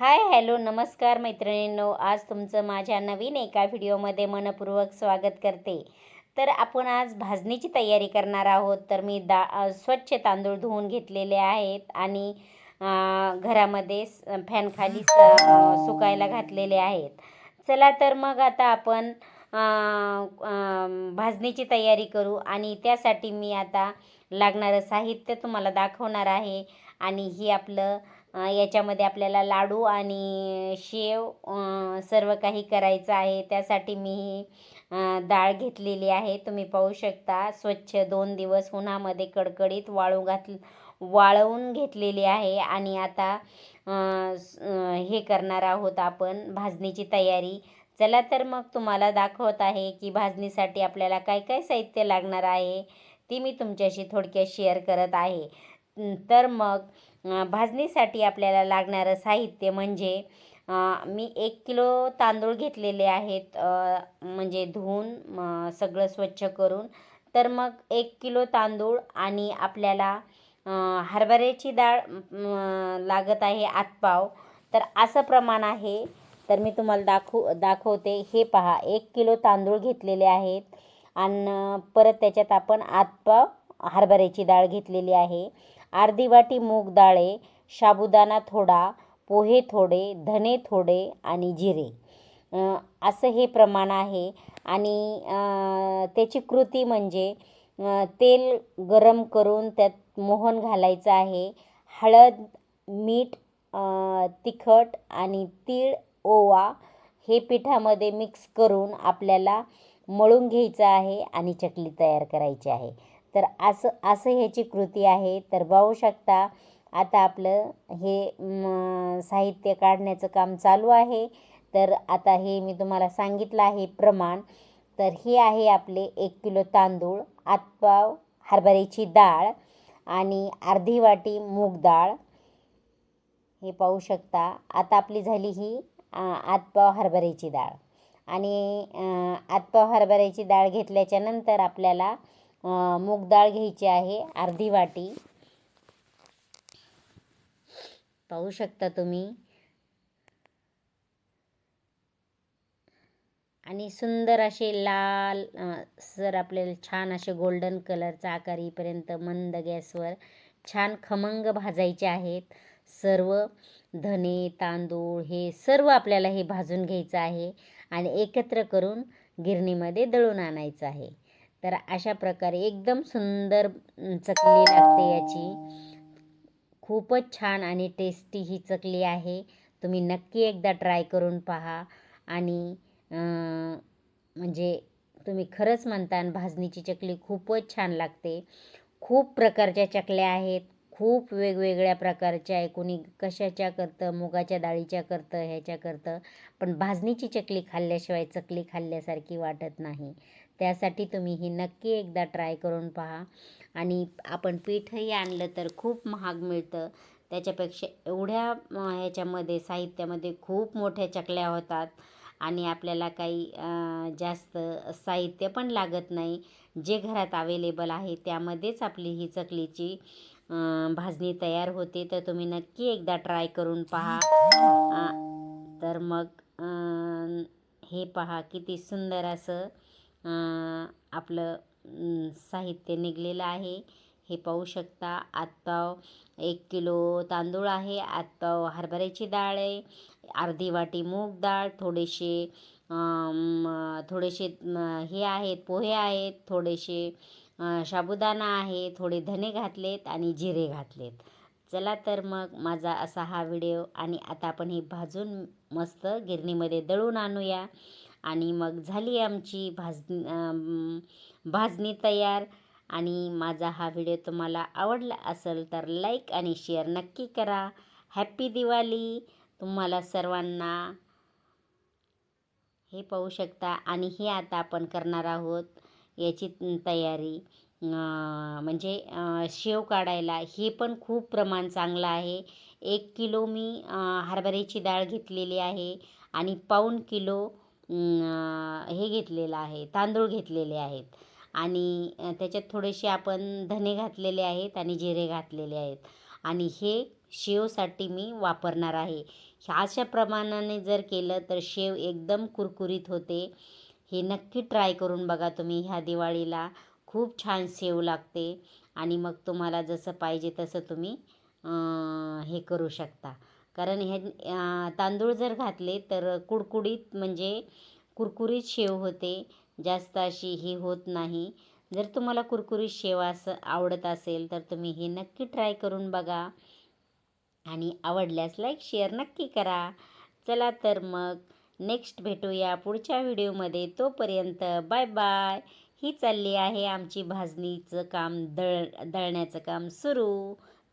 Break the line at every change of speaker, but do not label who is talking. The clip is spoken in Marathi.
हाय हॅलो नमस्कार मैत्रिणींनो. आज तुमचं माझ्या नवीन एका व्हिडिओमध्ये मनपूर्वक स्वागत करते. तर आपण आज भाजणीची तयारी करणार आहोत. तर मी दा स्वच्छ तांदूळ धुवून घेतलेले आहेत आणि घरामध्ये फॅनखाली स सुकायला घातलेले आहेत. चला तर मग आता आपण भाजणीची तयारी करू आणि त्यासाठी मी आता लागणारं साहित्य तुम्हाला दाखवणार आहे आणि ही आपलं याच्यामध्ये आपल्याला लाडू आणि शेव सर्व काही करायचं आहे. त्यासाठी मी ही डाळ घेतलेली आहे. तुम्ही पाहू शकता स्वच्छ दोन दिवस उन्हामध्ये कडकडीत वाळू घात वाळवून घेतलेली आहे. आणि आता हे करणार आहोत आपण भाजणीची तयारी. चला तर मग तुम्हाला दाखवत आहे की भाजणीसाठी आपल्याला काय काय साहित्य लागणार आहे ती मी तुमच्याशी थोडक्यात शेअर करत आहे. तर मग भाजणीसाठी आपल्याला लागणारं साहित्य म्हणजे मी एक किलो तांदूळ घेतलेले आहेत म्हणजे धुवून सगळं स्वच्छ करून. तर मग एक किलो तांदूळ आणि आपल्याला हरभऱ्याची डाळ लागत आहे आतपाव. तर असं प्रमाण आहे. तर मी तुम्हाला दाखवू दाखवते. हे पहा एक किलो तांदूळ घेतलेले आहेत. आणि परत त्याच्यात आपण आतपाव हरभऱ्याची डाळ घेतलेली आहे. अर्धी वाटी मूग डाळे आहे साबुदाणा थोडा पोहे थोडे धने थोडे आणि जिरे. असं हे प्रमाण आहे. आणि त्याची कृती म्हणजे तेल गरम करून त्यात मोहन घालायचं आहे. हळद मीठ तिखट आणि तीळ ओवा हे पिठामध्ये मिक्स करून आपल्याला मळून घ्यायचं आहे आणि चकली तयार करायची आहे. तर असं असं ह्याची कृती आहे. तर पाहू शकता आता आपलं हे साहित्य काढण्याचं काम चालू आहे. तर आता हे मी तुम्हाला सांगितलं आहे प्रमाण. तर हे आहे आपले एक किलो तांदूळ आतपाव हरभऱ्याची डाळ आणि अर्धी वाटी मूग डाळ. हे पाहू शकता आता आपली झाली ही आतपाव हरभऱ्याची डाळ. आणि आतपाव हरभऱ्याची डाळ घेतल्याच्या नंतर आपल्याला मूग डाळ घ्यायची आहे अर्धी वाटी. पाहू शकता तुम्ही. आणि सुंदर असे लाल सर आपल्याला छान असे गोल्डन कलरचा आकार येईपर्यंत मंद गॅसवर छान खमंग भाजायचे आहेत. सर्व धने तांदूळ हे सर्व आपल्याला हे भाजून घ्यायचं आहे आणि एकत्र करून गिरणीमध्ये दळून आणायचं आहे. तर अशा प्रकारे एकदम सुंदर चकली लागते याची. खूपच छान आणि टेस्टी ही चकली आहे. तुम्ही नक्की एकदा ट्राय करून पहा. आणि म्हणजे तुम्ही खरंच म्हणता भाजणीची चकली खूपच छान लागते. खूप प्रकारच्या चकल्या आहेत. खूप वेगवेगळ्या प्रकारच्या आहे. कोणी कशाच्या करतं मुगाच्या डाळीच्या करतं ह्याच्या करतं. पण भाजणीची चकली खाल्ल्याशिवाय चकली खाल्ल्यासारखी वाटत नाही. त्यासाठी तुम्ही ही नक्की एकदा ट्राय करून पहा. आणि आपण पीठही आणलं तर खूप महाग मिळतं. त्याच्यापेक्षा एवढ्या ह्याच्यामध्ये साहित्यामध्ये खूप मोठ्या चकल्या होतात. आणि आपल्याला काही जास्त साहित्य पण लागत नाही. जे घरात अवेलेबल आहे त्यामध्येच आपली ही चकलीची भाजणी तयार होते. तर तुम्ही नक्की एकदा ट्राय करून पहा. तर मग हे पहा किती सुंदर असं आपलं साहित्य निघलेलं आहे. हे पाहू शकता आतपाव एक किलो तांदूळ आहे आतपाव हरभऱ्याची डाळ आहे अर्धी वाटी मूग डाळ थोडेसे थोडेसे हे आहेत पोहे आहेत थोडेसे साबुदाणा आहे थोडे धने घातलेत आणि जिरे घातलेत. चला तर मग माझा असा हा व्हिडिओ आणि आता आपण हे भाजून मस्त गिरणीमध्ये दळून आणूया. आणि मग झाली आमची भाज भाजणी तयार. आणि माझा हा व्हिडिओ तुम्हाला आवडला असेल तर लाईक आणि शेअर नक्की करा. हॅप्पी दिवाळी. तुम्हाला सर्वांना हे पाहू शकता. आणि हे आता आपण करणार आहोत याची तयारी. म्हणजे शेव काढायला. हे पण खूप प्रमाण चांगलं आहे. एक किलो मी हरभऱ्याची डाळ घेतलेली आहे. आणि पाऊण किलो हे घेतलेलं आहे तांदूळ घेतलेले आहेत. आणि त्याच्यात थोडेसे आपण धने घातलेले आहेत आणि जिरे घातलेले आहेत. आणि हे शेवसाठी मी वापरणार आहे. अशा प्रमाणाने जर केलं तर शेव एकदम कुरकुरीत होते. हे नक्की ट्राय करून बघा तुम्ही. ह्या दिवाळीला खूप छान शेव लागते. आणि मग तुम्हाला जसं पाहिजे तसं तुम्ही हे करू शकता. कारण हे तांदूळ जर घातले तर कुडकुडीत म्हणजे कुरकुरीत शेव होते. जास्त अशी ही होत नाही. जर तुम्हाला कुरकुरीत शेव असं आवडत असेल तर तुम्ही हे नक्की ट्राय करून बघा. आणि आवडल्यास लाईक शेअर नक्की करा. चला तर मग नेक्स्ट भेटूया पुढच्या व्हिडिओमध्ये. तोपर्यंत बाय बाय. ही चालली आहे आमची भाजणीचं काम दळ दळण्याचं काम सुरू.